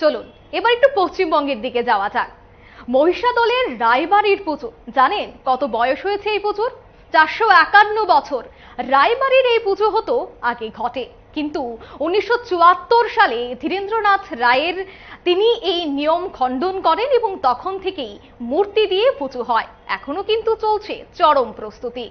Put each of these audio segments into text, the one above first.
চলুন, এবার একটু পশ্চিমবঙ্গের দিকে যাওয়া যাক। মহিষাদলের রায়বাড়ির পুজো, জানেন কত বয়স হয়েছে এই পুজোর? চারশো একান্ন বছর। রায়বাড়ির এই পুজো হতো আগে ঘটে, কিন্তু উনিশশো চুয়াত্তর সালে ধীরেন্দ্রনাথ রায়ের তিনি এই নিয়ম খণ্ডন করেন এবং তখন থেকেই মূর্তি দিয়ে পুজো হয়। এখনও কিন্তু চলছে চরম প্রস্তুতি।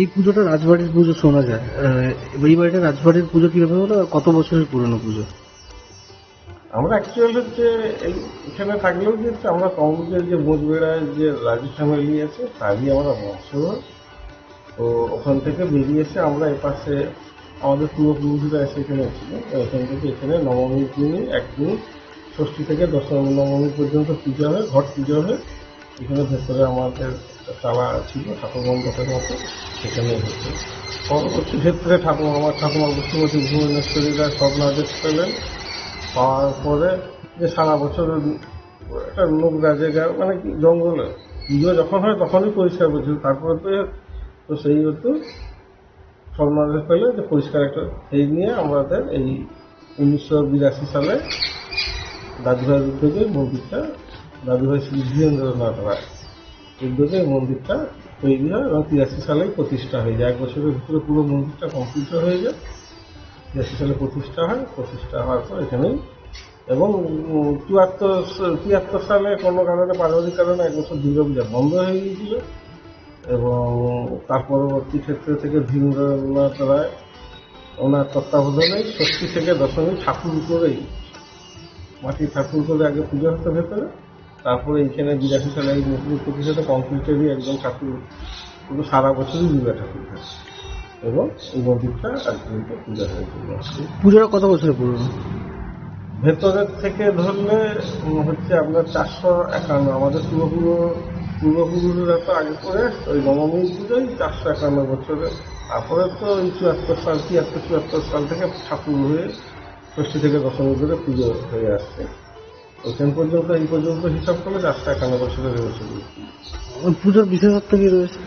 এই পুজোটা রাজবাড়ির পুজো শোনা যায়। এই বাড়িটা রাজবাড়ির পুজো কীভাবে হলো? কত বছরের পুরনো পুজো? আমরা অ্যাকচুয়ালি হচ্ছে এখানে থাকলেও হচ্ছে আমরা কমপ্লিটের যে বোঝবেড়ায় যে রাজু ফ্যামিলি আছে, তারই আমরা বংশধর তো ওখান থেকে বেরিয়ে এসে আমরা এপাশে আমাদের পূর্বপুরুষরা এসে এখানে ছিল। তো এখান থেকে এখানে নবমীর দিনই একদিন ষষ্ঠী থেকে দশমী নবমী পর্যন্ত পূজা হয়, ঘট পুজো হয়। এখানে ভেতরে আমাদের চালা ছিল, ঠাকুর মণ্ডপের মতো, সেখানে হচ্ছে পরবর্তী ক্ষেত্রে ঠাকুর আমার ঠাকুমা পশ্চিমবঙ্গ ভুবনেশ্বরীরা সব নজর পেলেন। পাওয়ার পরে যে সারা বছর একটা নোংরা জায়গা মানে জঙ্গলে। পুজো যখন হয় তখনই পরিষ্কার করছিল তারপরে তো তো সেই হতো। সব নজর পেলে যে পরিষ্কার একটা সেই নিয়ে আমাদের এই উনিশশো বিরাশি সালে দাদুভাই উদ্যোগে মন্দিরটা দাদুভাই শ্রী ধীরেন্দ্রনাথ রায়। উদ্যোগে মন্দিরটা তৈরি হয় এবং তিরাশি সালেই প্রতিষ্ঠা হয়ে যায়। এক বছরের ভিতরে পুরো মন্দিরটা কমপ্লিট হয়ে যায়। তিরাশি সালে প্রতিষ্ঠা হয়, প্রতিষ্ঠা হওয়ার পর এখানেই। এবং চুয়াত্তর তিয়াত্তর সালে কোনো কারণে পারিবারিক কারণে এক বছর দুর্গা পূজা বন্ধ হয়ে গিয়েছিল। এবং তার পরবর্তী ক্ষেত্রে থেকে ধীরেন্দ্রনাথ রায় ওনার তত্ত্বাবধানে ষষ্ঠী থেকে দশমী ঠাকুর করেই মাটির ঠাকুর করে আগে পুজো হতো ভেতরে। তারপরে এইখানে বিরাশি সালে এই নতুন প্রতিষ্ঠাতা কমপ্লিটেরই একজন ঠাকুর পুরো সারা বছরই দুর্গা ঠাকুর থাকে এবং এই মন্দিরটা একদিন পূজা হয়েছিল পুজোটা কত বছরের পুরনো? ভেতরের থেকে ধরলে হচ্ছে আপনার চারশো একান্ন। আমাদের পূর্বপুরো পূর্বপুরুষরা তো আগে করে ওই নবমী পুজোই চারশো একান্ন বছরে। তারপরে তো ওই চুয়াত্তর সাল তিয়াত্তর চুয়াত্তর সাল থেকে ঠাকুর হয়ে ষষ্ঠী থেকে দশমী ধরে পুজো হয়ে আসছে। ওখান পর্যন্ত এই পর্যন্ত হিসাব করলে রাস্তা একান্ন বছরের হয়েছে পুজোর বিশেষত্ব কি রয়েছে?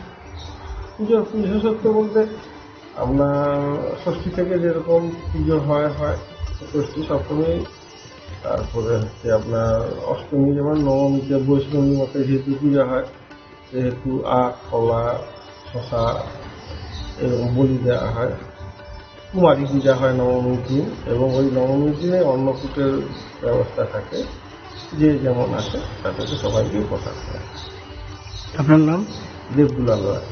পুজোর বিশেষত্ব বলতে আপনার ষষ্ঠী থেকে যেরকম পুজো হয় হয় ষষ্ঠী সপ্তমী তারপরে হচ্ছে আপনার অষ্টমী যেমন নবমীতে বৈষ্ণবী মতে যেহেতু পুজো হয় সেহেতু আখ কলা শশা এবং বলি দেওয়া হয়। কুমারী পূজা হয় নবমীর দিন এবং ওই নবমীর দিনে অন্নকূটের ব্যবস্থা থাকে যে যেমন আছে তাদেরকে সবাইকে প্রসাদ দেয়। আপনার নাম? দেবদুলাল রায়।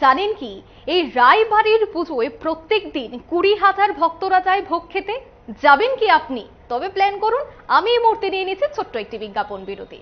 জানেন কি এই রায়বাড়ির পুজোয় প্রত্যেক দিন কুড়ি হাজার ভক্তরা যায় ভোগ খেতে। যাবেন কি আপনি? তবে প্ল্যান করুন আমি এই মুহূর্তে নিয়ে নিচ্ছি ছোট্ট একটি বিজ্ঞাপন বিরতি।